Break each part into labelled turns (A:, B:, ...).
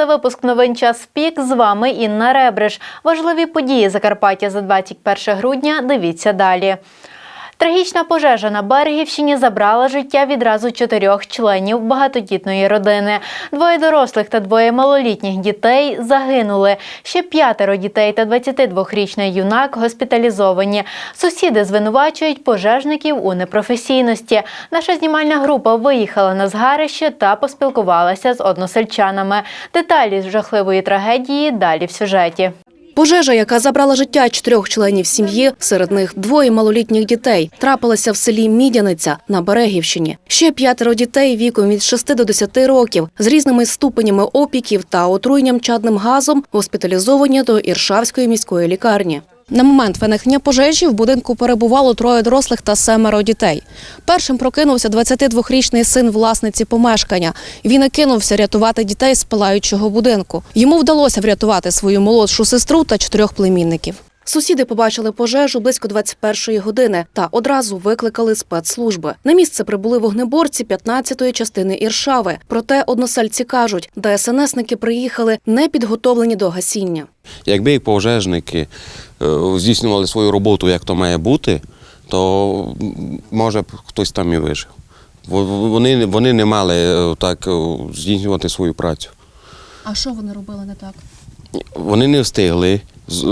A: Це випуск новин час пік. З вами Інна Ребриш. Важливі події Закарпаття за 21 грудня. Дивіться далі. Трагічна пожежа на Берегівщині забрала життя відразу чотирьох членів багатодітної родини. Двоє дорослих та двоє малолітніх дітей загинули. Ще п'ятеро дітей та 22-річний юнак госпіталізовані. Сусіди звинувачують пожежників у непрофесійності. Наша знімальна група виїхала на згарище та поспілкувалася з односельчанами. Деталі з жахливої трагедії далі в сюжеті.
B: Пожежа, яка забрала життя чотирьох членів сім'ї, серед них двоє малолітніх дітей, трапилася в селі Мідяниця на Берегівщині. Ще п'ятеро дітей віком від 6 до 10 років з різними ступенями опіків та отруєнням чадним газом госпіталізовані до Іршавської міської лікарні. На момент виникнення пожежі в будинку перебувало троє дорослих та семеро дітей. Першим прокинувся 22-річний син власниці помешкання. Він і кинувся рятувати дітей з палаючого будинку. Йому вдалося врятувати свою молодшу сестру та чотирьох племінників. Сусіди побачили пожежу близько 21-ї години та одразу викликали спецслужби. На місце прибули вогнеборці 15-ї частини Іршави. Проте односельці кажуть, ДСНСники приїхали не підготовлені до гасіння.
C: Якби як пожежники е, здійснювали свою роботу, як то має бути, то може б хтось там і вижив. Вони, вони не мали е, так е, здійснювати свою працю.
B: А що вони робили не так?
C: Вони не встигли. Е,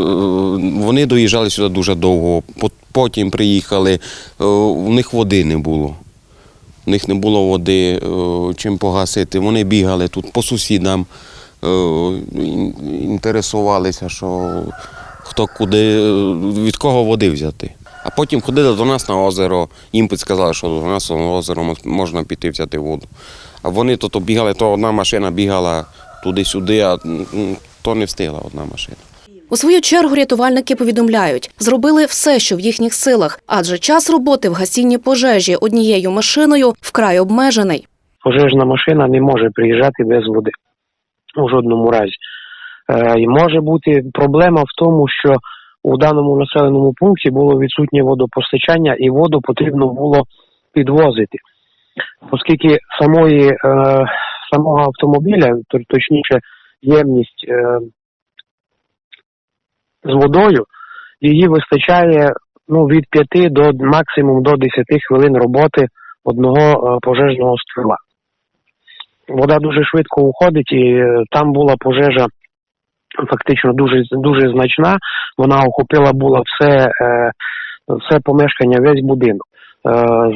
C: Вони доїжджали сюди дуже довго. Потім приїхали, е, у них води не було. У них не було води, е, чим погасити. Вони бігали тут по сусідам, е, інтересувалися, що хто куди, е, від кого води взяти. А потім ходили до нас на озеро, їм підсказали, що до нас на озеро можна піти взяти воду. А вони то, то бігали, то одна машина бігала туди-сюди, а то не встигла одна машина.
B: У свою чергу рятувальники повідомляють, зробили все, що в їхніх силах, адже час роботи в гасінні пожежі однією машиною вкрай обмежений.
D: пожежна машина не може приїжджати без води у жодному разі. Е, і може бути проблема в тому, що у даному населеному пункті було відсутнє водопостачання і воду потрібно було підвозити. Оскільки самої, е, самого автомобіля, точніше, ємність е, з водою, її вистачає ну, від 5 до максимум до 10 хвилин роботи одного е, пожежного ствола вода дуже швидко уходить, і е, там була пожежа фактично дуже дуже значна. Вона охопила була все, е, все помешкання, весь будинок.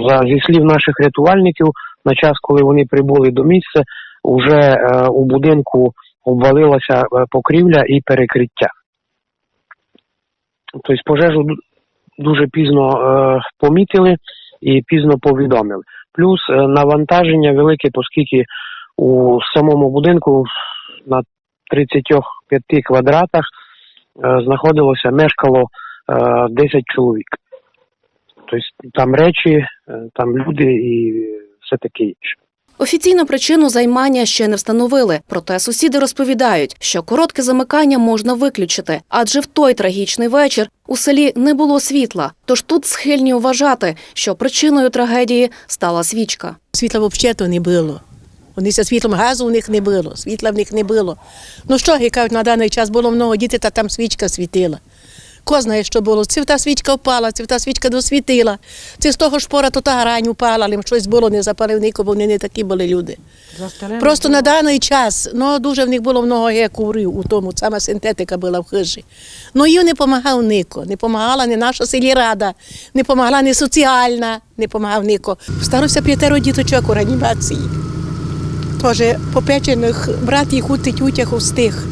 D: За зі слів наших рятувальників, на час, коли вони прибули до місця, вже у будинку обвалилася покрівля і перекриття. Тобто пожежу дуже пізно е, помітили і пізно повідомили. Плюс е, навантаження велике, оскільки у самому будинку на 35 квадратах е, знаходилося, мешкало е, 10 чоловік. Тобто там речі, е, там люди і все таке інше.
B: Офіційну причину займання ще не встановили, проте сусіди розповідають, що коротке замикання можна виключити, адже в той трагічний вечір у селі не було світла. Тож тут схильні вважати, що причиною трагедії стала свічка.
E: Світла взагалі не було. Вони зі світлом газу у них не було, світла в них не було. Ну що, як кажуть, на даний час було много дітей, та там свічка світила. Ко знає, що було. Це та свічка впала, це та свічка досвітила. Це з того шпора то та грань упала, але щось було, не запалив нікого, бо вони не такі були люди. Просто на даний час, ну дуже в них було много гекурів у тому, сама синтетика була в хижі. Ну їм не допомагав ніко, не допомагала ні наша сільрада, не допомагала ні соціальна, не допомагав ніко. Старося п'ятеро діточок у реанімації. Теж попечених брат їх у тютях устиг.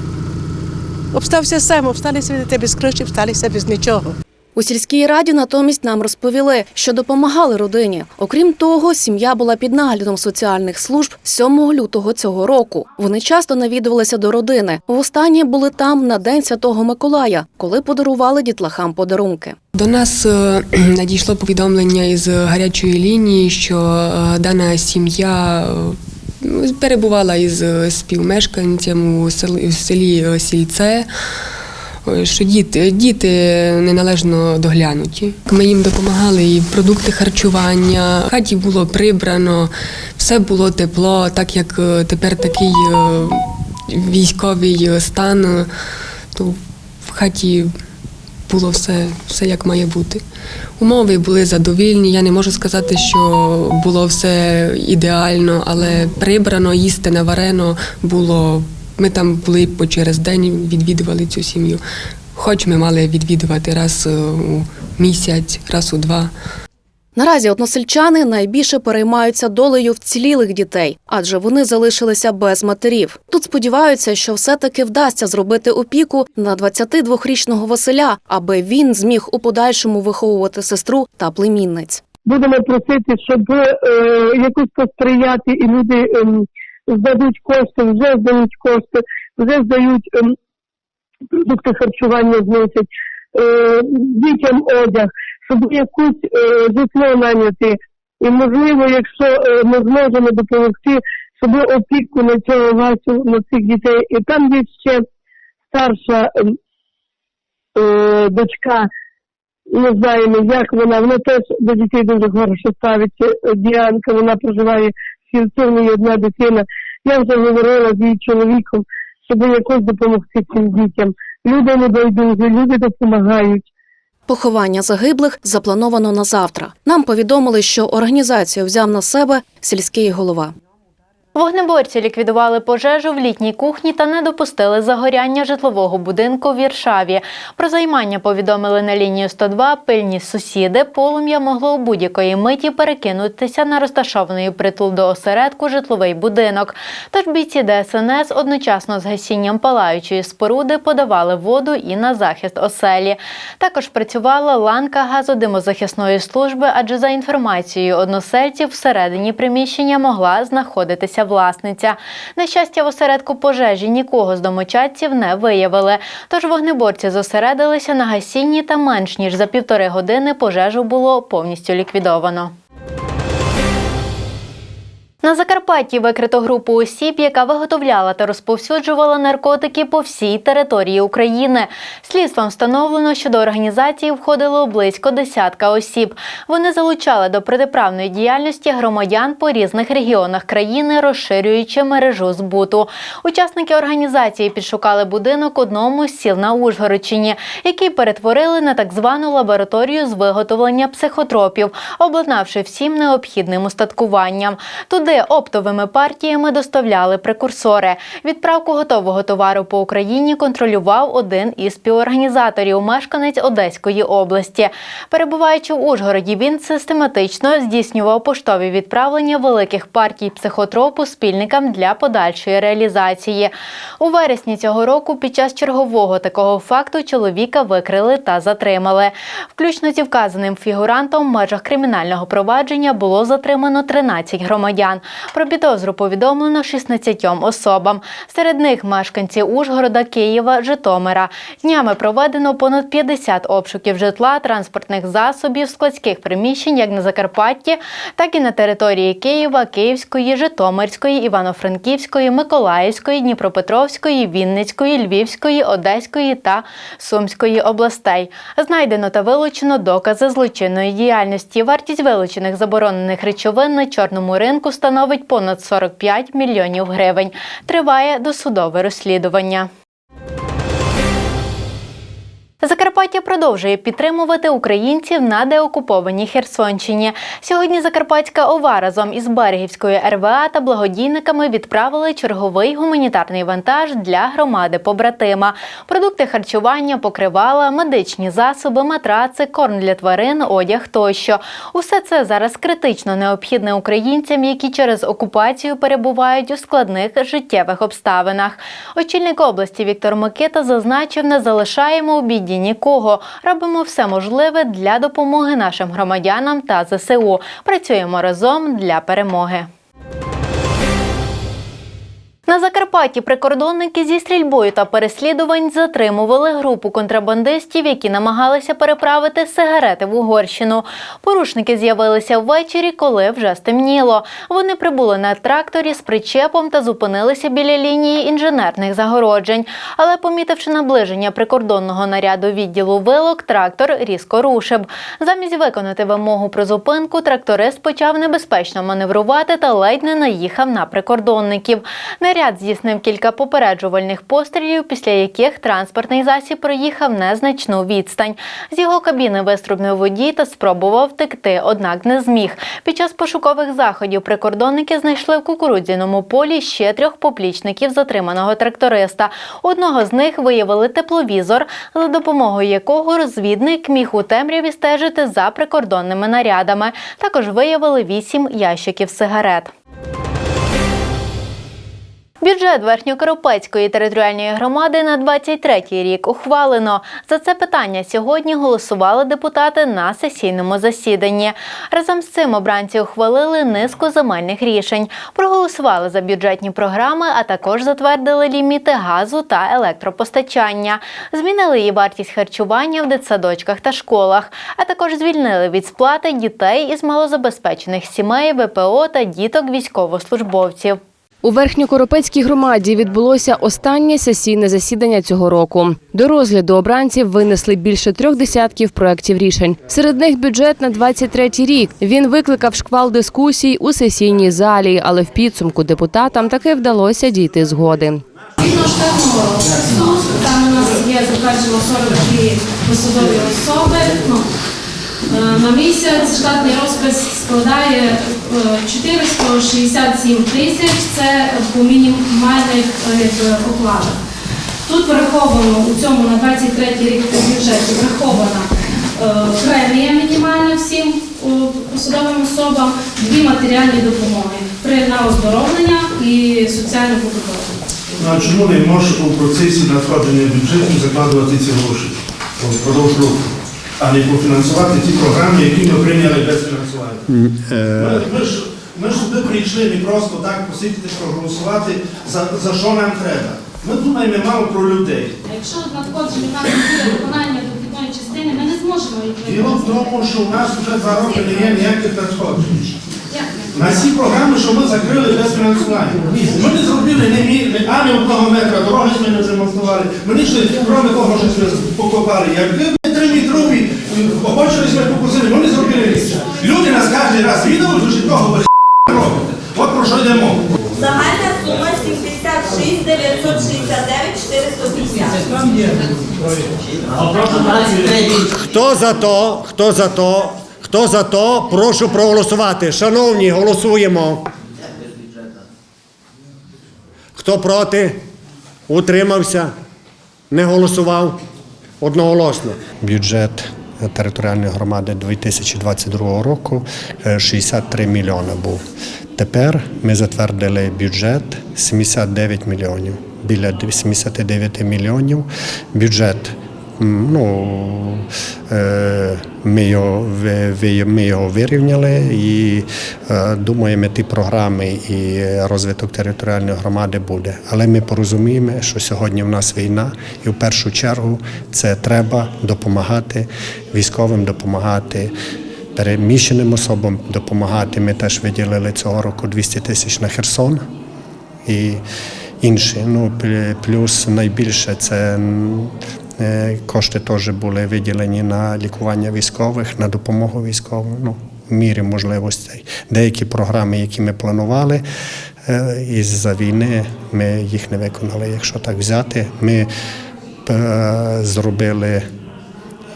E: Обстався сам, обсталися від тебе з криші, обсталися без нічого.
B: У сільській раді натомість нам розповіли, що допомагали родині. Окрім того, сім'я була під наглядом соціальних служб 7 лютого цього року. Вони часто навідувалися до родини. Востаннє були там на день Святого Миколая, коли подарували дітлахам подарунки.
F: До нас е, надійшло повідомлення із гарячої лінії, що е, дана сім'я е, перебувала із е, співмешканцем у селі, е, Сільце. е, Що діти, діти неналежно доглянуті. Ми їм допомагали і продукти харчування. В хаті було прибрано, все було тепло, так як тепер такий військовий стан, то в хаті було все, все як має бути. Умови були задовільні. Я не можу сказати, що було все ідеально, але прибрано, їсти наварено було. Ми там були по через день, відвідували цю сім'ю. Хоч ми мали відвідувати раз у місяць, раз у два.
B: Наразі односельчани найбільше переймаються долею вцілілих дітей, адже вони залишилися без матерів. Тут сподіваються, що все-таки вдасться зробити опіку на 22-річного Василя, аби він зміг у подальшому виховувати сестру та племінниць.
G: будемо просити, щоб е, якось посприяти, і люди ем, здадуть кошти, вже здають кошти, вже здають ем, продукти харчування зносять, е, дітям одяг, щоб якусь е, житло наняти. І можливо, якщо е, ми зможемо допомогти, щоб опіку на цього Васю, на цих дітей. І там є ще старша ем, е, дочка, не знаємо, як вона. Вона теж до дітей дуже хорошо ставиться. Діанка, вона проживає в сільці, одна дитина. Я вже говорила з її чоловіком, щоб якось допомогти цим дітям. Люди не байдужі, люди допомагають.
B: Поховання загиблих заплановано на завтра. Нам повідомили, що організацію взяв на себе сільський голова.
A: Вогнеборці ліквідували пожежу в літній кухні та не допустили загоряння житлового будинку в Віршаві. Про займання повідомили на лінію 102 пильні сусіди. Полум'я могло у будь-якої миті перекинутися на розташований притул до осередку житловий будинок. Тож бійці ДСНС одночасно з гасінням палаючої споруди подавали воду і на захист оселі. Також працювала ланка газодимозахисної служби, адже за інформацією односельців всередині приміщення могла знаходитися власниця. На щастя, в осередку пожежі нікого з домочадців не виявили. Тож вогнеборці зосередилися на гасінні та менш ніж за півтори години пожежу було повністю ліквідовано. На Закарпатті викрито групу осіб, яка виготовляла та розповсюджувала наркотики по всій території України. Слідством встановлено, що до організації входило близько десятка осіб. Вони залучали до протиправної діяльності громадян по різних регіонах країни, розширюючи мережу збуту. Учасники організації підшукали будинок одному з сіл на Ужгородщині, який перетворили на так звану лабораторію з виготовлення психотропів, обладнавши всім необхідним устаткуванням. Туди оптовими партіями доставляли прекурсори. Відправку готового товару по Україні контролював один із співорганізаторів, мешканець Одеської області. Перебуваючи в Ужгороді, він систематично здійснював поштові відправлення великих партій психотропу спільникам для подальшої реалізації. У вересні цього року під час чергового такого факту чоловіка викрили та затримали. Включно зі вказаним фігурантом в межах кримінального провадження було затримано 13 громадян. Про підозру повідомлено 16 особам. Серед них мешканці Ужгорода, Києва, Житомира. Днями проведено понад 50 обшуків житла, транспортних засобів, складських приміщень як на Закарпатті, так і на території Києва, Київської, Житомирської, Івано-Франківської, Миколаївської, Дніпропетровської, Вінницької, Львівської, Одеської та Сумської областей. Знайдено та вилучено докази злочинної діяльності. Вартість вилучених заборонених речовин на чорному ринку становить понад 45 мільйонів гривень. Триває досудове розслідування. Закарпаття продовжує підтримувати українців на деокупованій Херсонщині. Сьогодні Закарпатська ОВА разом із Берегівською РВА та благодійниками відправили черговий гуманітарний вантаж для громади побратима. Продукти харчування, покривала, медичні засоби, матраци, корм для тварин, одяг тощо. Усе це зараз критично необхідне українцям, які через окупацію перебувають у складних життєвих обставинах. Очільник області Віктор Микита зазначив, не залишаємо у біді нікого. Робимо все можливе для допомоги нашим громадянам та ЗСУ. Працюємо разом для перемоги. На Закарпатті прикордонники зі стрільбою та переслідувань затримували групу контрабандистів, які намагалися переправити сигарети в Угорщину. Порушники з'явилися ввечері, коли вже стемніло. Вони прибули на тракторі з причепом та зупинилися біля лінії інженерних загороджень. Але, помітивши наближення прикордонного наряду відділу вилок, трактор різко рушив. Замість виконати вимогу про зупинку, тракторист почав небезпечно маневрувати та ледь не наїхав на прикордонників. Наряд здійснив кілька попереджувальних пострілів, після яких транспортний засіб проїхав незначну відстань. З його кабіни вистрибнув водій та спробував втекти, однак не зміг. Під час пошукових заходів прикордонники знайшли в кукурудзяному полі ще трьох поплічників затриманого тракториста. Одного з них виявили тепловізор, за допомогою якого розвідник міг у темряві стежити за прикордонними нарядами. Також виявили вісім ящиків сигарет. Бюджет Верхньокоропецької територіальної громади на 23-й рік ухвалено. За це питання сьогодні голосували депутати на сесійному засіданні. Разом з цим обранці ухвалили низку земельних рішень. Проголосували за бюджетні програми, а також затвердили ліміти газу та електропостачання. Змінили і вартість харчування в дитсадочках та школах, а також звільнили від сплати дітей із малозабезпечених сімей, ВПО та діток військовослужбовців.
B: У Верхньокоропецькій громаді відбулося останнє сесійне засідання цього року. До розгляду обранців винесли більше трьох десятків проєктів рішень. Серед них бюджет на 23-й рік. Він викликав шквал дискусій у сесійній залі, але в підсумку депутатам таки вдалося дійти згоди.
H: Згідно штатного розпису, там у нас є затверджено 42 посадові особи. Е, на місяць штатний розпис складає е, 467 тисяч, це по мінімальних е, окладах. Тут враховано у цьому на 23 рік бюджеті врахована е, премія мінімальна всім посадовим особам, дві матеріальні допомоги при на оздоровлення і соціальну побудову.
I: А чому не можеш у процесі надходження бюджету закладувати ці гроші впродовж року, а не пофінансувати ті програми, які ми прийняли без фінансування? Ми, ми, ж, ми ж сюди прийшли не просто так посидіти, проголосувати, за, за що нам треба. Ми думаємо мало про людей.
H: А Якщо надходження нас буде виконання дохідної частини, ми не зможемо їх
I: Діло в тому, що у нас вже два роки не є ніяких надходжень. На всі програми, що ми закрили без фінансування. Ми не зробили ні, ні, ні ані одного метра дороги ми не зремонтували. Ми не йшли, крім того, що ми покопали. Ми три метрові обочили ми покусили, не зробили ніч. Люди нас кожен раз відомо, що того ви робите. От про що йде мова.
J: Загальна сума 76 969 450.
K: Хто за то? Хто за то? Хто за то? Прошу проголосувати. Шановні, голосуємо. Хто проти? Утримався? Не голосував? Одноголосно. Бюджет територіальної громади 2022 року е, 63 мільйони був. Тепер ми затвердили бюджет 79 мільйонів. Біля 79 мільйонів бюджет Ну, ми його, ми його вирівняли і думаємо, ті програми і розвиток територіальної громади буде. Але ми порозуміємо, що сьогодні в нас війна, і в першу чергу це треба допомагати військовим, допомагати переміщеним особам, допомагати. Ми теж виділили цього року 200 тисяч на Херсон і інші. Ну, плюс найбільше це кошти теж були виділені на лікування військових, на допомогу військовим. Ну, в мірі можливостей. Деякі програми, які ми планували е, із-за війни, ми їх не виконали. Якщо так взяти, ми зробили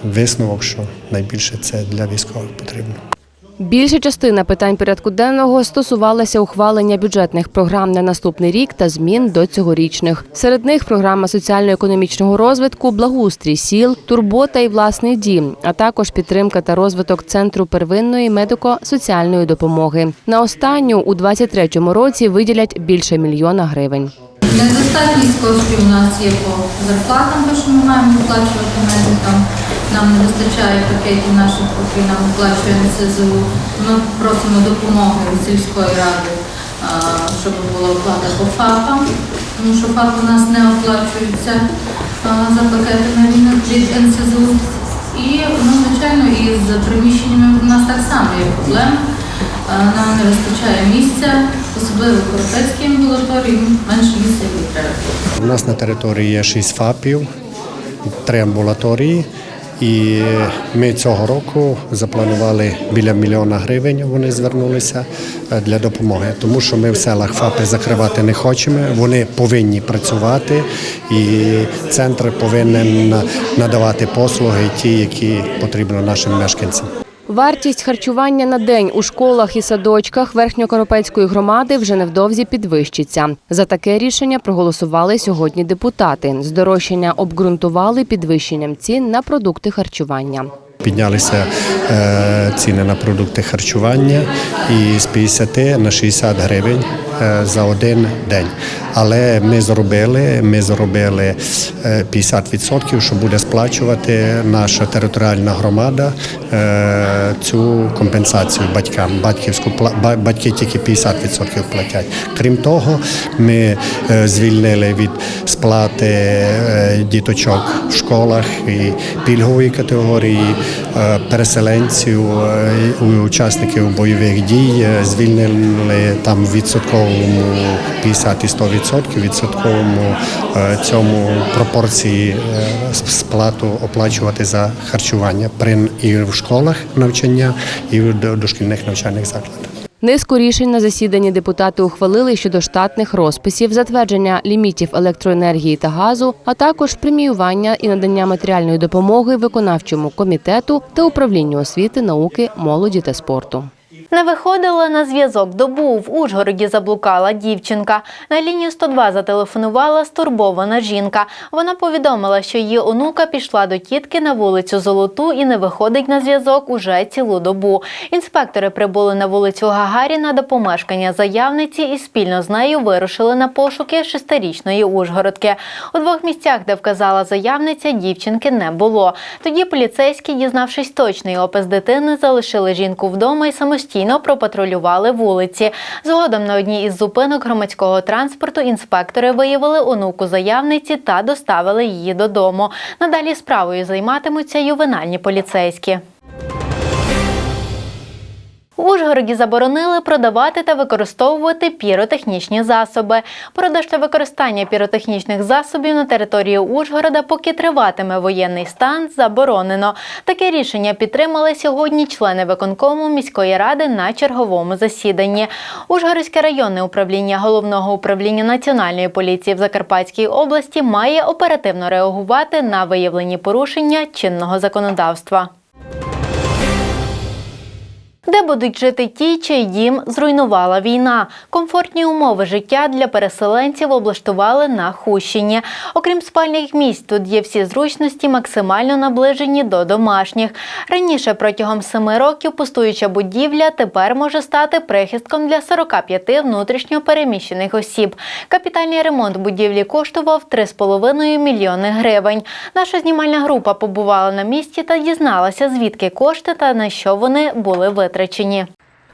K: висновок, що найбільше це для військових потрібно.
B: Більша частина питань порядку денного стосувалася ухвалення бюджетних програм на наступний рік та змін до цьогорічних. Серед них програма соціально-економічного розвитку, благоустрій сіл, турбота і власний дім, а також підтримка та розвиток центру первинної медико-соціальної допомоги. На останню у 2023 році виділять більше мільйона гривень.
L: Недостатність коштів у нас є по зарплатам, тому що ми маємо виплачувати медикам. Нам не вистачає пакетів наших, які нам виплачує НСЗУ. Ми просимо допомоги від сільської ради, щоб була оплата по ФАПам, тому що ФАП у нас не оплачуються а, за пакетами від НСЗУ. І, ну, звичайно, і з приміщеннями у нас так само є проблеми. Нам не вистачає місця, особливо в Коропецькій амбулаторії, менше місця і треба.
K: У нас на території є шість ФАПів, три амбулаторії. І ми цього року запланували біля мільйона гривень. Вони звернулися е, для допомоги, тому що ми в селах ФАПи закривати не хочемо. Вони повинні працювати, і центр повинен надавати послуги, ті, які потрібно нашим мешканцям.
M: Вартість харчування на день у школах і садочках Верхньокоропецької громади вже невдовзі підвищиться. За таке рішення проголосували сьогодні депутати. Здорожчання обґрунтували підвищенням цін на продукти харчування.
K: Піднялися е, ціни на продукти харчування і з 50 на 60 гривень за один день. Але ми зробили, ми зробили е, 50%, що буде сплачувати наша територіальна громада е, цю компенсацію батькам. Батьківську батьки тільки 50% платять. Крім того, ми е, звільнили від сплати е, діточок в школах і пільгової категорії е, переселенців, е, учасників бойових дій е, звільнили там відсотковому 50 і 100% відсотковому е, цьому пропорції е, сплату оплачувати за харчування при і в школах навчання, і в дошкільних навчальних закладах.
M: Низку рішень на засіданні депутати ухвалили щодо штатних розписів, затвердження лімітів електроенергії та газу, а також преміювання і надання матеріальної допомоги виконавчому комітету та управлінню освіти, науки, молоді та спорту.
A: Не виходила на зв'язок добу. В Ужгороді заблукала дівчинка. На лінію 102 зателефонувала стурбована жінка. Вона повідомила, що її онука пішла до тітки на вулицю Золоту і не виходить на зв'язок уже цілу добу. Інспектори прибули на вулицю Гагаріна до помешкання заявниці і спільно з нею вирушили на пошуки шестирічної Ужгородки. У двох місцях, де вказала заявниця, дівчинки не було. Тоді поліцейські, дізнавшись точний опис дитини, залишили жінку вдома і самостійно пропатрулювали вулиці. Згодом на одній із зупинок громадського транспорту інспектори виявили онуку заявниці та доставили її додому. Надалі справою займатимуться ювенальні поліцейські. У Ужгороді заборонили продавати та використовувати піротехнічні засоби. Продаж та використання піротехнічних засобів на території Ужгорода, поки триватиме воєнний стан, заборонено. Таке рішення підтримали сьогодні члени виконкому міської ради на черговому засіданні. Ужгородське районне управління головного управління національної поліції в Закарпатській області має оперативно реагувати на виявлені порушення чинного законодавства. Де будуть жити ті, чий дім зруйнувала війна? Комфортні умови життя для переселенців облаштували на Хущині. Окрім спальних місць, тут є всі зручності, максимально наближені до домашніх. Раніше протягом семи років пустуюча будівля тепер може стати прихистком для 45 внутрішньо переміщених осіб. Капітальний ремонт будівлі коштував 3,5 мільйони гривень. Наша знімальна група побувала на місці та дізналася, звідки кошти та на що вони були витрачені.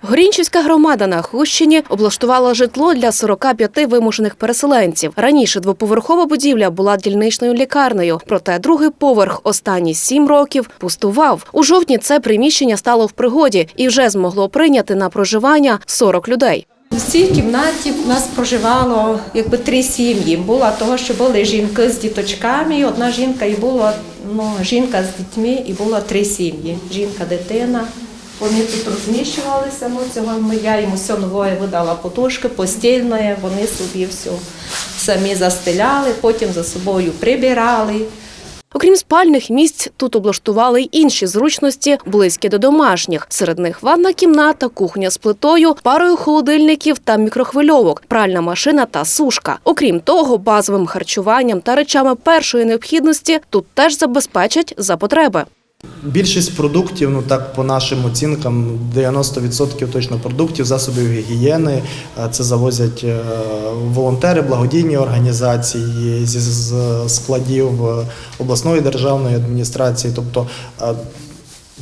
B: Горінчівська громада на Хущині облаштувала житло для 45 вимушених переселенців. Раніше двоповерхова будівля була дільничною лікарнею, проте другий поверх останні сім років пустував. У жовтні це приміщення стало в пригоді і вже змогло прийняти на проживання 40 людей.
N: В цій кімнаті в нас проживало якби три сім'ї. Була того, що були жінки з діточками, і одна жінка і була ну, жінка з дітьми, і було три сім'ї. Жінка, дитина. Вони тут розміщувалися. Ну, цього ми- я їм все нове видала подушки, постільне, вони собі все самі застеляли, потім за собою прибирали.
B: Окрім спальних місць, тут облаштували й інші зручності, близькі до домашніх. Серед них ванна кімната, кухня з плитою, парою холодильників та мікрохвильовок, пральна машина та сушка. Окрім того, базовим харчуванням та речами першої необхідності тут теж забезпечать за потреби.
O: Більшість продуктів, ну так по нашим оцінкам, 90% точно продуктів, засобів гігієни. е, Це завозять е, волонтери, благодійні організації зі складів е, обласної державної адміністрації, тобто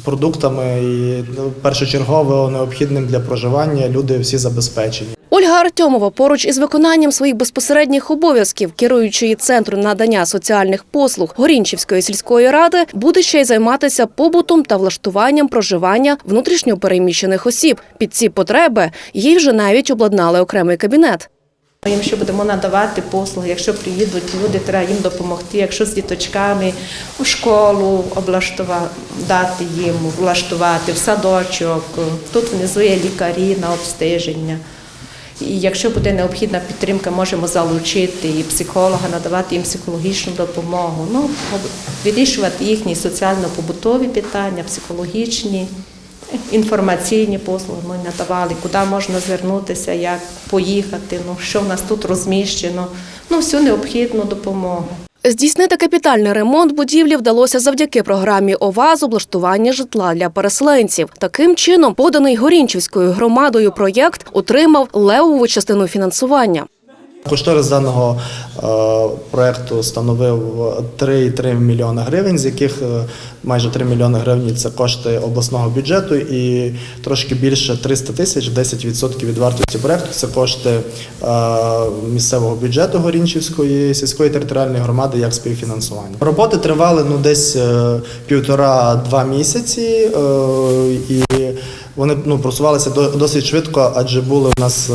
O: продуктами ну, першочергово необхідним для проживання люди всі забезпечені.
B: Ольга Артьомова поруч із виконанням своїх безпосередніх обов'язків, керуючої центру надання соціальних послуг Горінчівської сільської ради, буде ще й займатися побутом та влаштуванням проживання внутрішньо переміщених осіб. Під ці потреби їй вже навіть обладнали окремий кабінет.
N: Ще будемо надавати послуги. Якщо приїдуть люди, треба їм допомогти. Якщо з діточками у школу облаштувати, їм, влаштувати в садочок. Тут внизу є лікарі на обстеження. І якщо буде необхідна підтримка, можемо залучити і психолога, надавати їм психологічну допомогу. Ну, вирішувати їхні соціально-побутові питання, психологічні, інформаційні послуги ми надавали, куди можна звернутися, як поїхати, ну, що в нас тут розміщено, ну, всю необхідну допомогу.
B: Здійснити капітальний ремонт будівлі вдалося завдяки програмі ОВА з облаштування житла для переселенців. Таким чином, поданий Горінчівською громадою проєкт отримав левову частину фінансування.
O: Кошторис даного е, проекту становив 3,3 мільйони гривень, з яких е, майже 3 мільйони гривень це кошти обласного бюджету, і трошки більше 300 тисяч, 10% від вартості проекту це кошти е, місцевого бюджету Горінчівської сільської територіальної громади як співфінансування. Роботи тривали ну десь півтора-два місяці, і вони ну просувалися до- досить швидко, адже були у нас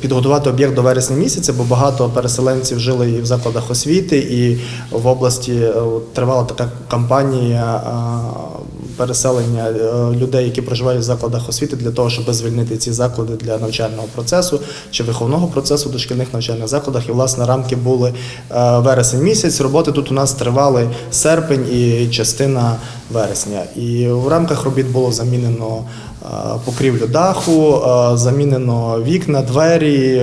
O: підготувати об'єкт до вересня місяця, бо багато переселенців жили і в закладах освіти, і в області е, тривала така кампанія е, переселення е, людей, які проживають в закладах освіти, для того, щоб звільнити ці заклади для навчального процесу чи виховного процесу в дошкільних навчальних закладах. І власне рамки були вересень місяць. Роботи тут у нас тривали серпень і частина вересня. І в рамках робіт було замінено. Е, Покрівлю даху, е, замінено вікна, двері,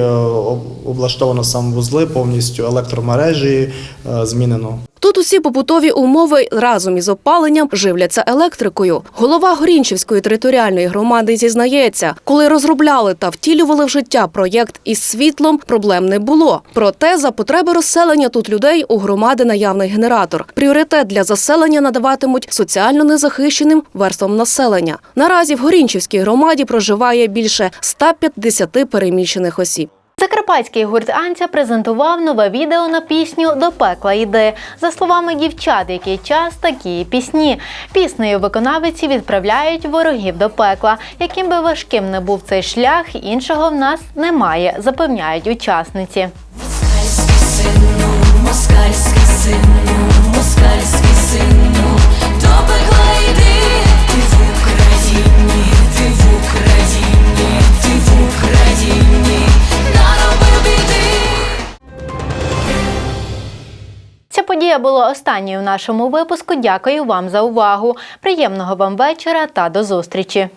O: облаштовано сам самовузли, повністю електромережі е, змінено.
B: Тут усі побутові умови разом із опаленням живляться електрикою. Голова Горінчівської територіальної громади зізнається, коли розробляли та втілювали в життя проєкт із світлом, проблем не було. Проте за потреби розселення тут людей у громади наявний генератор. Пріоритет для заселення надаватимуть соціально незахищеним верствам населення. Наразі в Горінчівській громаді проживає більше 150 переміщених осіб.
A: Закарпатський гурт Анця презентував нове відео на пісню До пекла йди. За словами дівчат, який час такі пісні. Піснею виконавиці відправляють ворогів до пекла. Яким би важким не був цей шлях, іншого в нас немає, запевняють учасниці.
P: Москальський сину, москальський
A: Ця подія була останньою в нашому випуску. Дякую вам за увагу. Приємного вам вечора та до зустрічі.